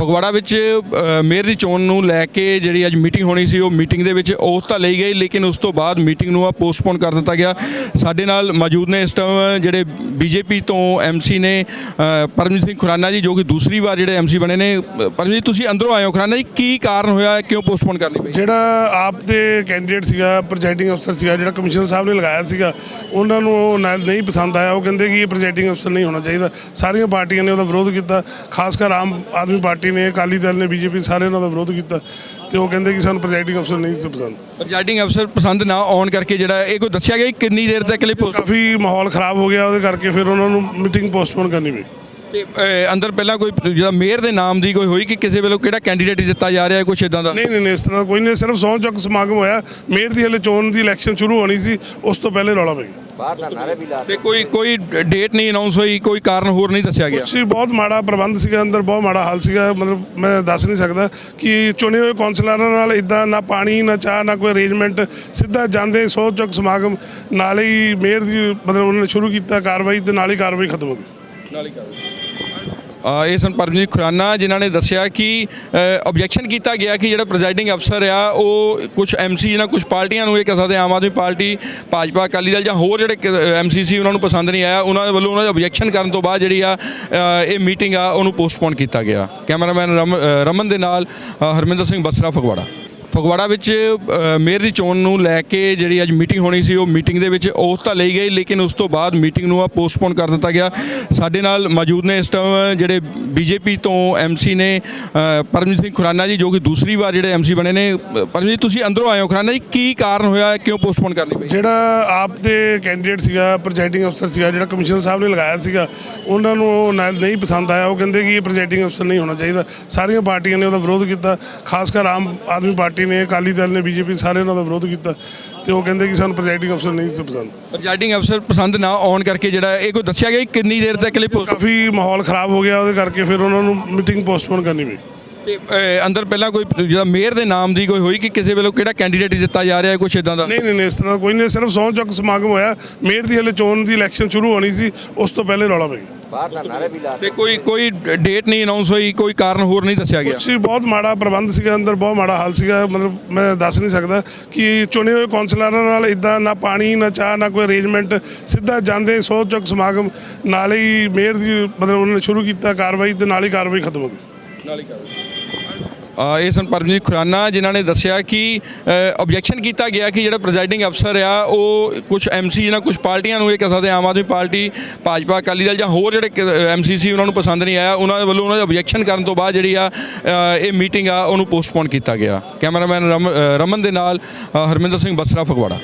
ਫਗਵਾੜਾ ਵਿੱਚ ਮੇਅਰ ਦੀ ਚੋਣ ਨੂੰ ਲੈ ਕੇ ਜਿਹੜੀ ਅੱਜ ਮੀਟਿੰਗ ਹੋਣੀ ਸੀ, ਉਹ ਮੀਟਿੰਗ ਦੇ ਵਿੱਚ ਉਹ ਤਾਂ ਲਈ ਗਈ, ਲੇਕਿਨ ਉਸ ਤੋਂ ਬਾਅਦ ਮੀਟਿੰਗ ਨੂੰ ਆ ਪੋਸਟਪੋਨ ਕਰ ਦਿੱਤਾ ਗਿਆ। ਸਾਡੇ ਨਾਲ ਮੌਜੂਦ ਨੇ ਇਸ ਟਾਈਮ ਜਿਹੜੇ ਬੀਜੇਪੀ ਤੋਂ ਐਮਸੀ ਨੇ ਪਰਮਜੀਤ ਸਿੰਘ ਖੁਰਾਨਾ ਜੀ, ਜੋ ਕਿ ਦੂਸਰੀ ਵਾਰ ਜਿਹੜੇ ਐਮਸੀ ਬਣੇ ਨੇ। ਪਰਮਜੀਤ, ਤੁਸੀਂ ਅੰਦਰੋਂ ਆਏ ਹੋ ਖੁਰਾਨਾ ਜੀ, ਕੀ ਕਾਰਨ ਹੋਇਆ, ਕਿਉਂ ਪੋਸਟਪੋਨ ਕਰਨੀ ਪਈ? ਜਿਹੜਾ ਆਪ ਦੇ ਕੈਂਡੀਡੇਟ ਸੀਗਾ ਪ੍ਰੈਜ਼ਾਈਡਿੰਗ ਅਫਸਰ ਸੀਗਾ, ਜਿਹੜਾ ਕਮਿਸ਼ਨਰ ਸਾਹਿਬ ਨੇ ਲਗਾਇਆ ਸੀਗਾ, ਉਹਨਾਂ ਨੂੰ ਉਹ ਨਾ- ਨਹੀਂ ਪਸੰਦ ਆਇਆ। ਉਹ ਕਹਿੰਦੇ ਕਿ ਇਹ ਪ੍ਰੈਜ਼ਾਈਡਿੰਗ ਅਫਸਰ ਨਹੀਂ ਹੋਣਾ ਚਾਹੀਦਾ। ਸਾਰੀਆਂ ਪਾਰਟੀਆਂ ਨੇ ਉਹਦਾ ਵਿਰੋਧ ਕੀਤਾ। ਖਾਸ ਕਰ ਆਮ ਆਦਮੀ ਪਾਰਟੀ ਨੇ ਅਕਾਲੀ ਦਲ ਨੇ ਬੀਜੇਪੀ ਸਾਰੇ ਉਹਨਾਂ ਦਾ ਵਿਰੋਧ ਕੀਤਾ ਤੇ ਉਹ ਕਹਿੰਦੇ ਕਿ ਸਾਨੂੰ ਪ੍ਰੈਜ਼ਾਈਡਿੰਗ ਅਫਸਰ ਨਹੀਂ ਸੀ ਪਸੰਦ। ਪ੍ਰੈਜ਼ਾਈਡਿੰਗ ਅਫਸਰ ਪਸੰਦ ਨਾ ਆਉਣ ਕਰਕੇ ਜਿਹੜਾ ਇਹ ਕੋਈ ਦੱਸਿਆ ਗਿਆ ਕਿ ਕਿੰਨੀ ਦੇਰ ਤੱਕ ਲਈ ਪੋਸਟ ਕਾਫੀ ਮਾਹੌਲ ਖਰਾਬ ਹੋ ਗਿਆ ਉਹਦੇ ਕਰਕੇ ਫਿਰ ਉਹਨਾਂ ਨੂੰ ਮੀਟਿੰਗ ਪੋਸਟਪੋਨ ਕਰਨੀ ਪਈ। ਤੇ ਅੰਦਰ ਪਹਿਲਾਂ ਕੋਈ ਜਿਹੜਾ ਮੇਅਰ ਦੇ ਨਾਮ ਦੀ ਕੋਈ ਹੋਈ ਕਿ ਕਿਸੇ ਵੱਲੋਂ ਕਿਹੜਾ ਕੈਂਡੀਡੇਟ ਦਿੱਤਾ ਜਾ ਰਿਹਾ ਹੈ ਕੁਛ ਇਦਾਂ ਦਾ? ਨਹੀਂ ਨਹੀਂ ਨਹੀਂ, ਇਸ ਤਰ੍ਹਾਂ ਕੋਈ ਨਹੀਂ ਸਿਰਫ ਸਹੁੰ ਚੁੱਕ ਸਮਾਗਮ ਹੋਇਆ। ਮੇਅਰ ਦੀ ਹਲੇ ਚੋਣ ਦੀ ਇਲੈਕਸ਼ਨ ਸ਼ੁਰੂ ਹੋਣੀ ਸੀ ਉਸ ਤੋਂ ਪਹਿਲੇ ਰੌਲਾ ਪੈ ਗਿਆ। ਤੇ ਕੋਈ ਕੋਈ ਡੇਟ ਨਹੀਂ ਅਨਾਉਂਸ ਹੋਈ ਕੋਈ ਕਾਰਨ ਹੋਰ ਨਹੀਂ ਦੱਸਿਆ ਗਿਆ? ਸੀ ਬਹੁਤ ਮਾੜਾ ਪ੍ਰਬੰਧ ਸੀਗਾ ਅੰਦਰ ਬਹੁਤ ਮਾੜਾ ਹਾਲ ਸੀਗਾ। ਮਤਲਬ ਮੈਂ ਦੱਸ ਨਹੀਂ ਸਕਦਾ ਕਿ ਚੁਣੇ ਹੋਏ ਕੌਂਸਲਰਾਂ ਨਾਲ ਇਦਾਂ ਨਾ ਪਾਣੀ ਨਾ ਚਾਹ ਨਾ ਕੋਈ ਅਰੇਂਜਮੈਂਟ ਸਿੱਧਾ ਜਾਂਦੇ ਸੌ ਚੁੱਕ ਸਮਾਗਮ ਨਾਲ ਹੀ ਮੇਅਰ ਦੀ ਮਤਲਬ ਉਹਨਾਂ ਨੇ ਸ਼ੁਰੂ ਕੀਤਾ ਕਾਰਵਾਈ ਤੇ ਨਾਲ ਹੀ ਕਾਰਵਾਈ ਖਤਮ ਹੋ ਗਈ। ਅ, ਇਹ ਸਨ ਪਰਮਜੀਤ ਖੁਰਾਨਾ ਜਿਨ੍ਹਾਂ ਨੇ ਦੱਸਿਆ ਕਿ ਆਬਜੈਕਸ਼ਨ ਕੀਤਾ ਗਿਆ ਕਿ ਜਿਹੜਾ ਪ੍ਰੈਜ਼ਾਈਡਿੰਗ ਅਫਸਰ ਆ, ਉਹ ਕੁਝ ਐਮਸੀ ਜਾਂ ਕੁਝ ਪਾਰਟੀਆਂ ਨੂੰ ਇਹ ਕਹਿ ਸਕਦੇ ਆਮ ਆਦਮੀ ਪਾਰਟੀ, ਭਾਜਪਾ, ਅਕਾਲੀ ਦਲ ਜਾਂ ਹੋਰ ਜਿਹੜੇ ਐਮਸੀ ਸੀ, ਉਹਨਾਂ ਨੂੰ ਪਸੰਦ ਨਹੀਂ ਆਇਆ। ਉਹਨਾਂ ਦੇ ਵੱਲੋਂ ਉਹਨਾਂ ਦੇ ਆਬਜੈਕਸ਼ਨ ਕਰਨ ਤੋਂ ਬਾਅਦ ਜਿਹੜੀ ਆ ਇਹ ਮੀਟਿੰਗ ਆ, ਉਹਨੂੰ ਪੋਸਟਪੋਨ ਕੀਤਾ ਗਿਆ। ਕੈਮਰਾਮੈਨ ਰਮ- ਰਮਨ ਦੇ ਨਾਲ ਹਰਮਿੰਦਰ ਸਿੰਘ ਬਸਰਾ ਫਗਵਾੜਾ। ਫਗਵਾੜਾ ਵਿੱਚ ਮੇਅਰ ਦੀ ਚੋਣ ਨੂੰ ਲੈ ਕੇ ਜਿਹੜੀ ਅੱਜ ਮੀਟਿੰਗ ਹੋਣੀ ਸੀ, ਉਹ ਮੀਟਿੰਗ ਦੇ ਵਿੱਚ ਉਹ ਤਾਂ ਲਈ ਗਈ, ਲੇਕਿਨ ਉਸ ਤੋਂ ਬਾਅਦ ਮੀਟਿੰਗ ਨੂੰ ਆ ਪੋਸਟਪੋਨ ਕਰ ਦਿੱਤਾ ਗਿਆ। ਸਾਡੇ ਨਾਲ ਮੌਜੂਦ ਨੇ ਇਸ ਟਾਈਮ ਜਿਹੜੇ ਬੀਜੇਪੀ ਤੋਂ ਐਮਸੀ ਨੇ ਪਰਮਜੀਤ ਸਿੰਘ ਖੁਰਾਨਾ ਜੀ, ਜੋ ਕਿ ਦੂਸਰੀ ਵਾਰ ਜਿਹੜੇ ਐਮਸੀ ਬਣੇ ਨੇ। ਪਰਮਜੀਤ, ਤੁਸੀਂ ਅੰਦਰੋਂ ਆਏ ਹੋ ਖੁਰਾਨਾ ਜੀ, ਕੀ ਕਾਰਨ ਹੋਇਆ, ਕਿਉਂ ਪੋਸਟਪੋਨ ਕਰਨੀ ਪਈ? ਜਿਹੜਾ ਆਪ ਦੇ ਕੈਂਡੀਡੇਟ ਸੀਗਾ ਪ੍ਰੈਜ਼ਾਈਡਿੰਗ ਅਫਸਰ ਸੀਗਾ, ਜਿਹੜਾ ਕਮਿਸ਼ਨਰ ਸਾਹਿਬ ਨੇ ਲਗਾਇਆ ਸੀਗਾ, ਉਹਨਾਂ ਨੂੰ ਉਹ ਨਹੀਂ ਪਸੰਦ ਆਇਆ। ਉਹ ਕਹਿੰਦੇ ਕਿ ਇਹ ਪ੍ਰੈਜ਼ਾਈਡਿੰਗ ਅਫਸਰ ਨਹੀਂ ਹੋਣਾ ਚਾਹੀਦਾ। ਸਾਰੀਆਂ ਪਾਰਟੀਆਂ ਨੇ ਉਹਦਾ ਵਿਰੋਧ ਕੀਤਾ, ਖਾਸ ਕਰ ਆਮ ਆਦਮੀ ਪਾਰਟੀ ਨੇ ਅਕਾਲੀ ਦਲ ਨੇ ਬੀਜੇਪੀ ਸਾਰੇ ਉਹਨਾਂ ਦਾ ਵਿਰੋਧ ਕੀਤਾ ਤੇ ਉਹ ਕਹਿੰਦੇ ਕਿ ਸਾਨੂੰ ਪ੍ਰੈਜ਼ਾਈਡਿੰਗ ਅਫਸਰ ਨਹੀਂ ਸੀ ਪਸੰਦ। ਪ੍ਰੈਜ਼ਾਈਡਿੰਗ ਅਫਸਰ ਪਸੰਦ ਨਾ ਆਉਣ ਕਰਕੇ ਜਿਹੜਾ ਇਹ ਕੋਈ ਦੱਸਿਆ ਗਿਆ ਕਿ ਕਿੰਨੀ ਦੇਰ ਤੱਕ ਲਈ ਕਾਫੀ ਮਾਹੌਲ ਖਰਾਬ ਹੋ ਗਿਆ ਉਹਦੇ ਕਰਕੇ ਫਿਰ ਉਹਨਾਂ ਨੂੰ ਮੀਟਿੰਗ ਪੋਸਟਪੋਨ ਕਰਨੀ ਪਈ। ਤੇ ਅੰਦਰ ਪਹਿਲਾਂ ਕੋਈ ਜਿਹੜਾ ਮੇਅਰ ਦੇ ਨਾਮ ਦੀ ਕੋਈ ਹੋਈ ਕਿ ਕਿਸੇ ਵੱਲੋਂ ਕਿਹੜਾ ਕੈਂਡੀਡੇਟ ਦਿੱਤਾ ਜਾ ਰਿਹਾ ਹੈ ਕੁਛ ਇਦਾਂ ਦਾ? ਨਹੀਂ ਨਹੀਂ ਇਸ ਤਰ੍ਹਾਂ ਕੋਈ ਨਹੀਂ ਸਿਰਫ ਸਹੁੰ ਚੁੱਕ ਸਮਾਗਮ ਹੋਇਆ। ਮੇਅਰ ਦੀ ਹਲੇ ਚੋਣ ਦੀ ਇਲੈਕਸ਼ਨ ਸ਼ੁਰੂ ਹੋਣੀ ਸੀ ਉਸ ਤੋਂ ਪਹਿਲੇ ਰੌਲਾ ਪੈ ਗਿਆ। ਤੇ ਕੋਈ ਕੋਈ ਡੇਟ ਨਹੀਂ ਅਨਾਉਂਸ ਹੋਈ ਕੋਈ ਕਾਰਨ ਹੋਰ ਨਹੀਂ ਦੱਸਿਆ ਗਿਆ? ਸੀ ਬਹੁਤ ਮਾੜਾ ਪ੍ਰਬੰਧ ਸੀਗਾ ਅੰਦਰ ਬਹੁਤ ਮਾੜਾ ਹਾਲ ਸੀਗਾ। ਮਤਲਬ ਮੈਂ ਦੱਸ ਨਹੀਂ ਸਕਦਾ ਕਿ ਚੁਣੇ ਹੋਏ ਕੌਂਸਲਰਾਂ ਨਾਲ ਇਦਾਂ ਨਾ ਪਾਣੀ ਨਾ ਚਾਹ ਨਾ ਕੋਈ ਅਰੇਂਜਮੈਂਟ ਸਿੱਧਾ ਜਾਂਦੇ ਸੌ ਚੁੱਕ ਸਮਾਗਮ ਨਾਲ ਹੀ ਮੇਅਰ ਦੀ ਮਤਲਬ ਉਹਨਾਂ ਨੇ ਸ਼ੁਰੂ ਕੀਤਾ ਕਾਰਵਾਈ ਤੇ ਨਾਲ ਹੀ ਕਾਰਵਾਈ ਖਤਮ ਹੋ ਗਈ। ਅ, ਇਹ ਸਨ ਪਰਮਜੀਤ ਖੁਰਾਨਾ, ਜਿਨ੍ਹਾਂ ਨੇ ਦੱਸਿਆ ਕਿ ਆਬਜੈਕਸ਼ਨ ਕੀਤਾ ਗਿਆ ਕਿ ਜਿਹੜਾ ਪ੍ਰੈਜ਼ਾਈਡਿੰਗ ਅਫਸਰ ਆ, ਉਹ ਕੁਝ ਐਮਸੀ ਜਾਂ ਕੁਝ ਪਾਰਟੀਆਂ ਨੂੰ ਇਹ ਕਹਿ ਸਕਦੇ ਆਮ ਆਦਮੀ ਪਾਰਟੀ, ਭਾਜਪਾ, ਅਕਾਲੀ ਦਲ ਜਾਂ ਹੋਰ ਜਿਹੜੇ ਐਮਸੀ ਸੀ, ਉਹਨਾਂ ਨੂੰ ਪਸੰਦ ਨਹੀਂ ਆਇਆ। ਉਹਨਾਂ ਦੇ ਵੱਲੋਂ ਉਹਨਾਂ ਦੇ ਆਬਜੈਕਸ਼ਨ ਕਰਨ ਤੋਂ ਬਾਅਦ ਜਿਹੜੀ ਆ ਇਹ ਮੀਟਿੰਗ ਆ, ਉਹਨੂੰ ਪੋਸਟਪੋਨ ਕੀਤਾ ਗਿਆ। ਕੈਮਰਾਮੈਨ ਰਮ- ਰਮਨ ਦੇ ਨਾਲ ਹਰਮਿੰਦਰ ਸਿੰਘ ਬਸਰਾ ਫਗਵਾੜਾ।